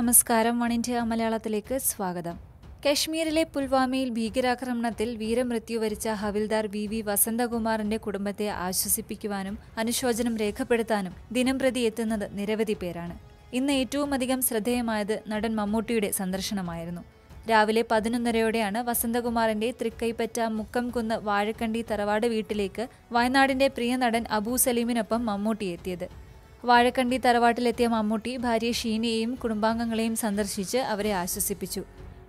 നമസ്കാരം one India മലയാളത്തിലേക്ക് സ്വാഗതം. കശ്മീരിലെ പുൽവാമയിൽ ഭീകരാക്രമണത്തിൽ വീരമൃത്യു വരിച്ച ഹവിൽദാർ വി. വി. വസന്തകുമാറിന്റെ കുടുംബത്തെ ആശ്വസിപ്പിക്കുവാനും അനുശോചനം രേഖപ്പെടുത്താനും ദിനംപ്രതി എത്തുന്നത് നിരവധി പേരാണ്. ഇന്ന് ഏറ്റവും അധികം ശ്രദ്ധേയമായത് നടൻ മമ്മൂട്ടിയുടെ സന്ദർശനമായിരുന്നു. രാവിലെ പതിനൊന്നരയോടെയാണ് വസന്തകുമാറിന്റെ തൃക്കൈപ്പറ്റ മുക്കംകുന്ന് വാഴക്കണ്ടി തറവാട് വീട്ടിലേക്ക് വയനാടിന്റെ പ്രിയ നടൻ അബൂ സലീമിനൊപ്പം മമ്മൂട്ടി എത്തിയത്. വാഴക്കണ്ടി തറവാട്ടിലെത്തിയ മമ്മൂട്ടി ഭാര്യ ഷീനയെയും കുടുംബാംഗങ്ങളെയും സന്ദർശിച്ച് അവരെ ആശ്വസിപ്പിച്ചു.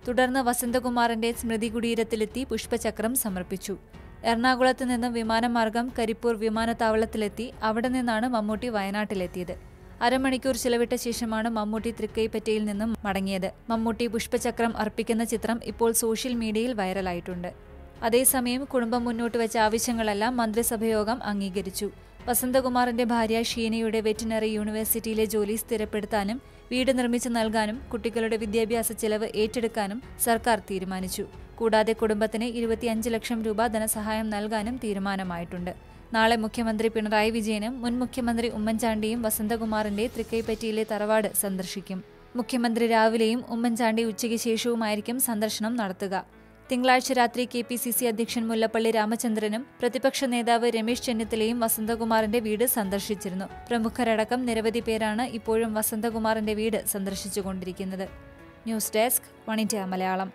തുടർന്ന് വസന്തകുമാറിന്റെ സ്മൃതി കുടീരത്തിലെത്തി പുഷ്പചക്രം സമർപ്പിച്ചു. എറണാകുളത്ത് നിന്നും വിമാനമാർഗം കരിപ്പൂർ വിമാനത്താവളത്തിലെത്തി അവിടെ നിന്നാണ് മമ്മൂട്ടി വയനാട്ടിലെത്തിയത്. അരമണിക്കൂർ ചിലവിട്ട ശേഷമാണ് മമ്മൂട്ടി തൃക്കൈപ്പറ്റയിൽ നിന്നും മടങ്ങിയത്. മമ്മൂട്ടി പുഷ്പചക്രം അർപ്പിക്കുന്ന ചിത്രം ഇപ്പോൾ സോഷ്യൽ മീഡിയയിൽ വൈറലായിട്ടുണ്ട്. അതേസമയം കുടുംബം മുന്നോട്ട് വെച്ച ആവശ്യങ്ങളെല്ലാം മന്ത്രിസഭയോഗം അംഗീകരിച്ചു. വസന്തകുമാറിന്റെ ഭാര്യ ഷീനയുടെ വെറ്റിനറി യൂണിവേഴ്സിറ്റിയിലെ ജോലി സ്ഥിരപ്പെടുത്താനും വീട് നിർമ്മിച്ചു നൽകാനും കുട്ടികളുടെ വിദ്യാഭ്യാസ ചെലവ് ഏറ്റെടുക്കാനും സർക്കാർ തീരുമാനിച്ചു. കൂടാതെ കുടുംബത്തിന് ഇരുപത്തിയഞ്ച് ലക്ഷം രൂപ ധനസഹായം നൽകാനും തീരുമാനമായിട്ടുണ്ട്. നാളെ മുഖ്യമന്ത്രി പിണറായി വിജയനും മുൻ മുഖ്യമന്ത്രി ഉമ്മൻചാണ്ടിയും വസന്തകുമാറിന്റെ തൃക്കൈപ്പറ്റിയിലെ തറവാട് സന്ദർശിക്കും. മുഖ്യമന്ത്രി രാവിലെയും ഉമ്മൻചാണ്ടി ഉച്ചയ്ക്ക് ശേഷവുമായിരിക്കും സന്ദർശനം നടത്തുക. തിങ്കളാഴ്ച രാത്രി കെ പി സി സി അധ്യക്ഷൻ മുല്ലപ്പള്ളി രാമചന്ദ്രനും പ്രതിപക്ഷ നേതാവ് രമേശ് ചെന്നിത്തലയും വസന്തകുമാറിന്റെ വീട് സന്ദർശിച്ചിരുന്നു. പ്രമുഖരടക്കം നിരവധി പേരാണ് ഇപ്പോഴും വസന്തകുമാറിന്റെ വീട് സന്ദർശിച്ചുകൊണ്ടിരിക്കുന്നത്. ന്യൂസ് ഡെസ്ക് വണിജ മലയാളം.